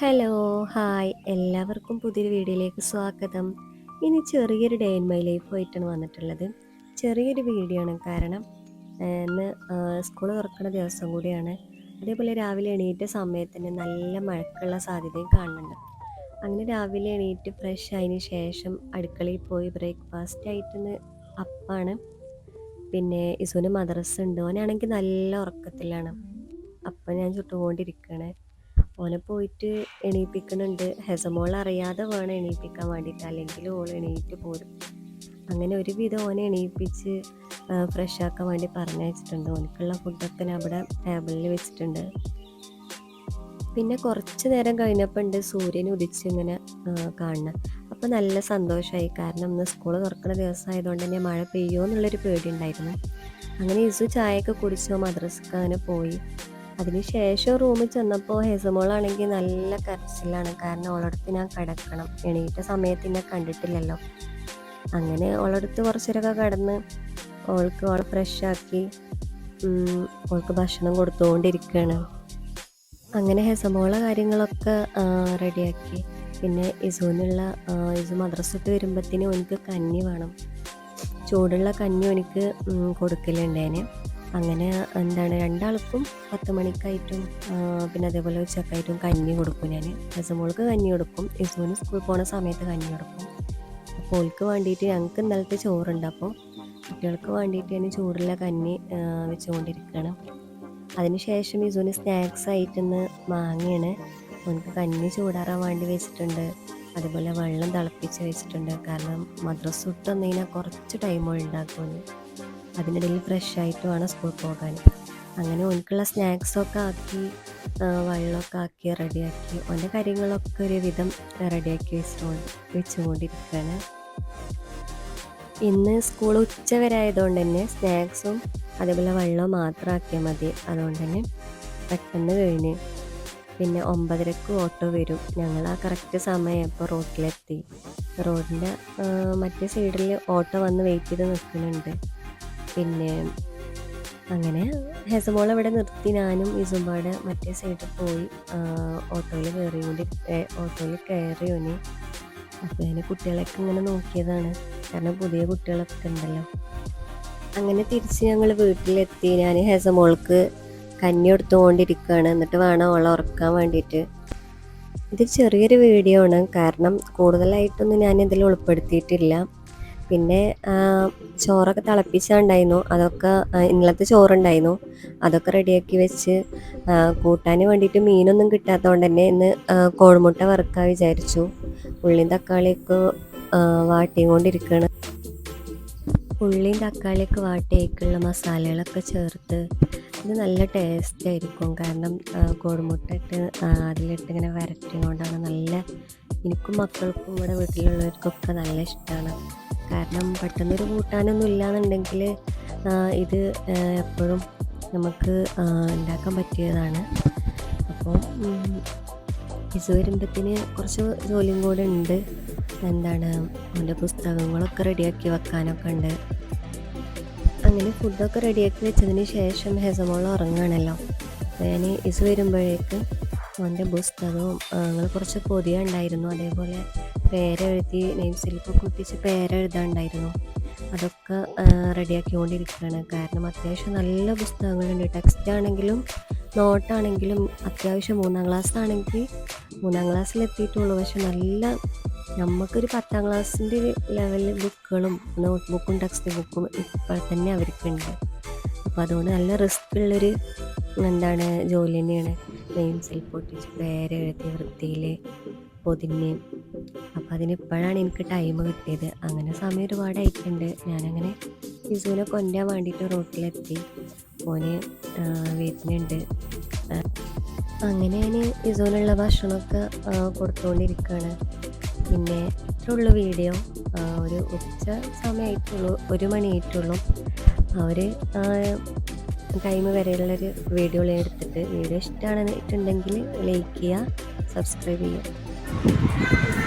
Hello hi. എല്ലാവർക്കും പുതിയൊരു വീഡിയോയിലേക്ക് സ്വാഗതം. ഇനി ചെറിയൊരു ഡേ ഇൻ മൈ ലൈഫ് ആയിട്ടാണ് വന്നിട്ടുള്ളത്. ചെറിയൊരു വീഡിയോ ആണ്. കാരണം ഇന്ന് സ്കൂൾ തുറക്കുന്ന ദിവസം കൂടിയാണ്. അതേപോലെ രാവിലെ എണീറ്റ സമയത്തിന് നല്ല മഴക്കുള്ള സാധ്യതയും കാണുന്നുണ്ട്. അങ്ങനെ രാവിലെ എണീറ്റ് ഫ്രഷ് ആയതിനു ശേഷം അടുക്കളയിൽ പോയി ബ്രേക്ക്ഫാസ്റ്റ് ആയിട്ടിന്ന് അപ്പാണ്. പിന്നെ ഇസുവിന് മദ്രസ ഉണ്ട്. ഓനാണെങ്കിൽ നല്ല ഉറക്കത്തിലാണ്. അപ്പം ഞാൻ ചുട്ടുകൊണ്ടിരിക്കുകയാണ് ഓനെ പോയിട്ട് എണീപ്പിക്കുന്നുണ്ട്. ഹെസമോൾ അറിയാതെ വേണം എണീപ്പിക്കാൻ വേണ്ടിയിട്ട്. അല്ലെങ്കിൽ ഓൾ എണീറ്റ് പോരും. അങ്ങനെ ഒരുവിധം ഓനെ എണീപ്പിച്ച് ഫ്രഷ് ആക്കാൻ വേണ്ടി പറഞ്ഞയച്ചിട്ടുണ്ട് ഓനക്കുള്ള ഫുഡൊക്കെ ഞാൻ അവിടെ ടേബിളിൽ വെച്ചിട്ടുണ്ട്. പിന്നെ കുറച്ച് നേരം കഴിഞ്ഞപ്പോൾ ഉണ്ട് സൂര്യൻ ഉദിച്ച് ഇങ്ങനെ കാണണം അപ്പോൾ നല്ല സന്തോഷമായി കാരണം ഇന്ന് സ്കൂൾ തുറക്കുന്ന ദിവസമായതുകൊണ്ട് തന്നെ മഴ പെയ്യുമോ എന്നുള്ളൊരു പേടി ഉണ്ടായിരുന്നു. അങ്ങനെ ഇസു ചായയൊക്കെ കുടിച്ചോ മദ്രസക്ക് അങ്ങനെ പോയി. അതിനുശേഷം റൂമിൽ ചെന്നപ്പോൾ ഹെസമോളാണെങ്കിൽ നല്ല കരച്ചിലാണ്. കാരണം ഓളടുത്ത് ഞാൻ കിടക്കണം. എണീറ്റ സമയത്ത് എന്നെ കണ്ടിട്ടില്ലല്ലോ. അങ്ങനെ ഓളടുത്ത് കുറച്ചേരൊക്കെ കിടന്ന് ഓൾക്ക് ഓൾ ഫ്രഷാക്കി ഓൾക്ക് ഭക്ഷണം കൊടുത്തുകൊണ്ടിരിക്കുകയാണ് അങ്ങനെ ഹെസമോളെ കാര്യങ്ങളൊക്കെ റെഡിയാക്കി പിന്നെ ഇസുവിനുള്ള ഇസു മദ്രസത്ത് വരുമ്പോഴത്തേനും എനിക്ക് കഞ്ഞി വേണം. ചൂടുള്ള കഞ്ഞി എനിക്ക് കൊടുക്കലുണ്ടേനെ. അങ്ങനെ എന്താണ് രണ്ടാൾക്കും പത്ത് മണിക്കായിട്ടും പിന്നെ അതേപോലെ ഉച്ചക്കായിട്ടും കഞ്ഞി കൊടുക്കും ഞാൻ ഹെസമോൾക്ക് കഞ്ഞി കൊടുക്കും യസുവിന് സ്കൂളിൽ പോണ സമയത്ത് കഞ്ഞി കൊടുക്കും. അപ്പോൾ ഓൾക്ക് വേണ്ടിയിട്ട് ഞങ്ങൾക്ക് ഇന്നലത്തെ ചോറുണ്ട്. അപ്പോൾ കുട്ടികൾക്ക് വേണ്ടിയിട്ട് ഞാൻ ചൂടുള്ള കഞ്ഞി വെച്ചുകൊണ്ടിരിക്കുകയാണ് അതിനുശേഷം യസുവിന് സ്നാക്സ് ആയിട്ടിന്ന് മാങ്ങയാണ്. ഓനക്ക് കഞ്ഞി ചൂടാറാൻ വേണ്ടി വെച്ചിട്ടുണ്ട്. അതുപോലെ വെള്ളം തിളപ്പിച്ച് വെച്ചിട്ടുണ്ട്. കാരണം മദ്രസ് വിട്ട് വന്നു കഴിഞ്ഞാൽ കുറച്ച് ടൈം ഉണ്ടാക്കുമെന്ന് അതിനിടയിൽ ഫ്രഷ് ആയിട്ട് വേണം സ്കൂൾ പോകാൻ. അങ്ങനെ ഓനക്കുള്ള സ്നാക്സൊക്കെ ആക്കി വെള്ളമൊക്കെ ആക്കി റെഡിയാക്കി. ഓന്റെ കാര്യങ്ങളൊക്കെ ഒരുവിധം റെഡിയാക്കി വെച്ചുകൊണ്ട് വെച്ചുകൊണ്ടിരിക്കുകയാണ്. ഇന്ന് സ്കൂൾ ഉച്ച വരെ ആയതുകൊണ്ട് തന്നെ സ്നാക്സും അതേപോലെ വെള്ളവും മാത്രം ആക്കിയാൽ മതി. അതുകൊണ്ട് തന്നെ പെട്ടെന്ന് കഴിഞ്ഞ് പിന്നെ ഒമ്പതരക്ക് ഓട്ടോ വരും. ഞങ്ങൾ ആ കറക്റ്റ് സമയം ഇപ്പോൾ റോട്ടിലെത്തി റോഡിന്റെ മറ്റേ സൈഡിൽ ഓട്ടോ വന്ന് വെയിറ്റ് ചെയ്ത് നിൽക്കുന്നുണ്ട്. പിന്നെ അങ്ങനെ ഹെസമോൾ അവിടെ നിർത്തി ഞാനും ഇസുമ്പാടെ മറ്റേ സൈഡിൽ പോയി. ഓട്ടോയിൽ കയറിക്കൊണ്ട് ഓട്ടോയിൽ കയറിയോന് അപ്പോൾ അതിന് കുട്ടികളൊക്കെ ഇങ്ങനെ നോക്കിയതാണ്. കാരണം പുതിയ കുട്ടികളൊക്കെ ഉണ്ടല്ലോ. അങ്ങനെ തിരിച്ച് ഞങ്ങൾ വീട്ടിലെത്തി. ഞാൻ ഹെസമോൾക്ക് കഞ്ഞി എടുത്തുകൊണ്ടിരിക്കുകയാണ് എന്നിട്ട് വേണം അവളെ ഉറക്കാൻ വേണ്ടിയിട്ട്. ഇത് ചെറിയൊരു വീഡിയോ ആണ്. കാരണം കൂടുതലായിട്ടൊന്നും ഞാൻ ഇതിൽ ഉൾപ്പെടുത്തിയിട്ടില്ല. പിന്നെ ചോറൊക്കെ തിളപ്പിച്ചുണ്ടായിരുന്നു. അതൊക്കെ ഇന്നലത്തെ ചോറുണ്ടായിരുന്നു. അതൊക്കെ റെഡിയാക്കി വെച്ച് കൂട്ടാൻ വേണ്ടിയിട്ട് മീനൊന്നും കിട്ടാത്തതുകൊണ്ട് തന്നെ ഇന്ന് കോഴിമുട്ട വറുക്കാൻ വിചാരിച്ചു. ഉള്ളിയും തക്കാളിയൊക്കെ ആ, വാട്ടിയും കൊണ്ടിരിക്കുകയാണ് ഉള്ളിയും തക്കാളിയൊക്കെ വാട്ടിയേക്കുള്ള മസാലകളൊക്കെ ചേർത്ത് ഇത് നല്ല ടേസ്റ്റ് ആയിരിക്കും. കാരണം കോഴിമുട്ട ഇട്ട് അതിലിട്ട് ഇങ്ങനെ വരട്ടിനോണ്ടാണ് നല്ല എനിക്കും മക്കൾക്കും ഇവിടെ വീട്ടിലുള്ളവർക്കൊക്കെ നല്ല ഇഷ്ടമാണ് കാരണം പെട്ടെന്നൊരു കൂട്ടാനൊന്നും ഇല്ലാന്നുണ്ടെങ്കിൽ ഇത് എപ്പോഴും നമുക്ക് ഉണ്ടാക്കാൻ പറ്റിയതാണ്. അപ്പോൾ ഇസ് വരുമ്പത്തിന് കുറച്ച് ജോലിയും കൂടെ ഉണ്ട്. എന്താണ് അവന്റെ പുസ്തകങ്ങളൊക്കെ റെഡിയാക്കി വെക്കാനൊക്കെ ഉണ്ട്. അങ്ങനെ ഫുഡൊക്കെ റെഡിയാക്കി വെച്ചതിന് ശേഷം ഹെസമോൾ ഉറങ്ങുകയാണല്ലോ. ഞാൻ ഇസ് വരുമ്പോഴേക്ക് അവന്റെ പുസ്തകവും അങ്ങനെ കുറച്ച് പൊതിയ ഉണ്ടായിരുന്നു. അതേപോലെ പേരെഴുതി നെയിം സ്ലിപ്പ് കുത്തിച്ച് പേരെഴുതാണ്ടായിരുന്നു അതൊക്കെ റെഡിയാക്കിക്കൊണ്ടിരിക്കുകയാണ്. കാരണം അത്യാവശ്യം നല്ല പുസ്തകങ്ങളുണ്ട്. ടെക്സ്റ്റ് ആണെങ്കിലും നോട്ടാണെങ്കിലും അത്യാവശ്യം മൂന്നാം ക്ലാസ് ആണെങ്കിൽ മൂന്നാം ക്ലാസ്സിൽ എത്തിയിട്ടുള്ളൂ. പക്ഷെ നല്ല നമുക്കൊരു പത്താം ക്ലാസ്സിന്റെ ലെവലിൽ ബുക്കുകളും നോട്ട് ബുക്കും ടെക്സ്റ്റ് ബുക്കും ഇപ്പോൾ തന്നെ അവർക്കുണ്ട്. അപ്പോൾ അതുകൊണ്ട് നല്ല റിസ്ക് ഉള്ളൊരു എന്താണ് ജോലി തന്നെയാണ്. നെയിംസിൽ പൊട്ടിച്ച് പേരെഴുതി വൃത്തിയിൽ പൊതിഞ്ഞ്. അതിന് അതിനിപ്പോഴാണ് എനിക്ക് ടൈം കിട്ടിയത്. അങ്ങനെ സമയം ഒരുപാട് ആയിട്ടുണ്ട്. ഞാനങ്ങനെ ഫിസുവിനെ കൊല്ലാൻ വേണ്ടിയിട്ട് റോട്ടിലെത്തി. ഓന് വീട്ടിലുണ്ട്. അങ്ങനെ ഞാൻ ഇസുവിനുള്ള ഭക്ഷണമൊക്കെ കൊടുത്തുകൊണ്ടിരിക്കുകയാണ് പിന്നെ ഇത്ര ഉള്ള വീഡിയോ ഒരു ഉച്ച സമയമായിട്ടുള്ളൂ ഒരു മണിയായിട്ടുള്ളൂ. അവർ ടൈം വരെയുള്ളൊരു വീഡിയോ എടുത്തിട്ട് വീഡിയോ ഇഷ്ടമാണെന്നുണ്ടെങ്കിൽ ലൈക്ക് ചെയ്യുക സബ്സ്ക്രൈബ് ചെയ്യുക.